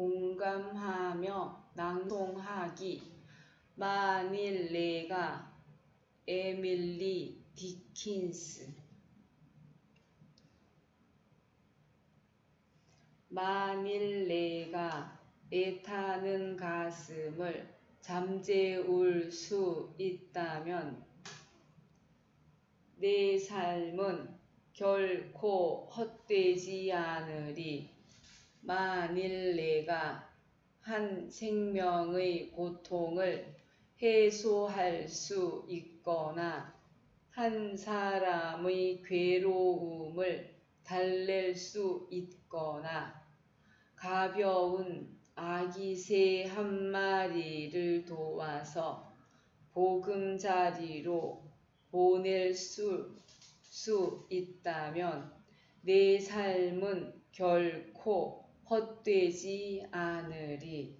공감하며 낭송하기 만일 내가 에밀리 디킨스 만일 내가 애타는 가슴을 잠재울 수 있다면 내 삶은 결코 헛되지 않으리. 만일 내가 한 생명의 고통을 해소할 수 있거나 한 사람의 괴로움을 달랠 수 있거나 가벼운 아기 새 한 마리를 도와서 보금자리로 보낼 수, 수 있다면 내 삶은 결코 헛되지 않으리.